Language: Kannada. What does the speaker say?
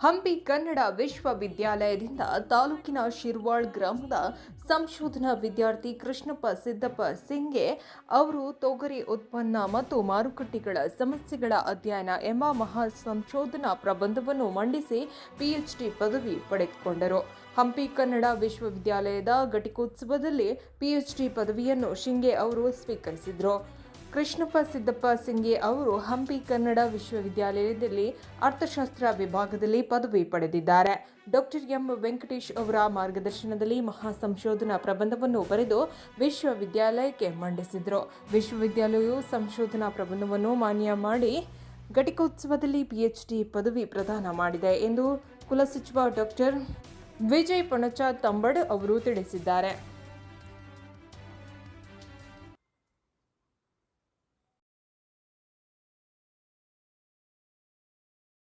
ಹಂಪಿ ಕನ್ನಡ ವಿಶ್ವವಿದ್ಯಾಲಯದಿಂದ ತಾಲೂಕಿನ ಶಿರ್ವಾಳ್ ಗ್ರಾಮದ ಸಂಶೋಧನಾ ವಿದ್ಯಾರ್ಥಿ ಕೃಷ್ಣಪ್ಪ ಸಿದ್ದಪ್ಪ ಸಿಂಗೆ ಅವರು ತೊಗರಿ ಉತ್ಪನ್ನ ಮತ್ತು ಮಾರುಕಟ್ಟೆಗಳ ಸಮಸ್ಯೆಗಳ ಅಧ್ಯಯನ ಎಂಬ ಮಹಾ ಸಂಶೋಧನಾ ಪ್ರಬಂಧವನ್ನು ಮಂಡಿಸಿ ಪಿಎಚ್ಡಿ ಪದವಿ ಪಡೆದುಕೊಂಡರು. ಹಂಪಿ ಕನ್ನಡ ವಿಶ್ವವಿದ್ಯಾಲಯದ ಘಟಿಕೋತ್ಸವದಲ್ಲಿ ಪಿಎಚ್ಡಿ ಪದವಿಯನ್ನು ಶಿಂಗೆ ಅವರು ಸ್ವೀಕರಿಸಿದರು. ಕೃಷ್ಣಪ್ಪ ಸಿದ್ದಪ್ಪ ಸಿಂಗೆ ಅವರು ಹಂಪಿ ಕನ್ನಡ ವಿಶ್ವವಿದ್ಯಾಲಯದಲ್ಲಿ ಅರ್ಥಶಾಸ್ತ್ರ ವಿಭಾಗದಲ್ಲಿ ಪದವಿ ಪಡೆದಿದ್ದಾರೆ. ಡಾಕ್ಟರ್ ಎಂ ವೆಂಕಟೇಶ್ ಅವರ ಮಾರ್ಗದರ್ಶನದಲ್ಲಿ ಮಹಾ ಸಂಶೋಧನಾ ಪ್ರಬಂಧವನ್ನು ಬರೆದು ವಿಶ್ವವಿದ್ಯಾಲಯಕ್ಕೆ ಮಂಡಿಸಿದರು. ವಿಶ್ವವಿದ್ಯಾಲಯವು ಸಂಶೋಧನಾ ಪ್ರಬಂಧವನ್ನು ಮಾನ್ಯ ಮಾಡಿ ಘಟಿಕೋತ್ಸವದಲ್ಲಿ ಪಿಎಚ್ಡಿ ಪದವಿ ಪ್ರದಾನ ಮಾಡಿದೆ ಎಂದು ಕುಲಸಚಿವ ಡಾಕ್ಟರ್ ವಿಜಯ್ ಪಣಚ ತಂಬಡ್ ಅವರು ತಿಳಿಸಿದ್ದಾರೆ.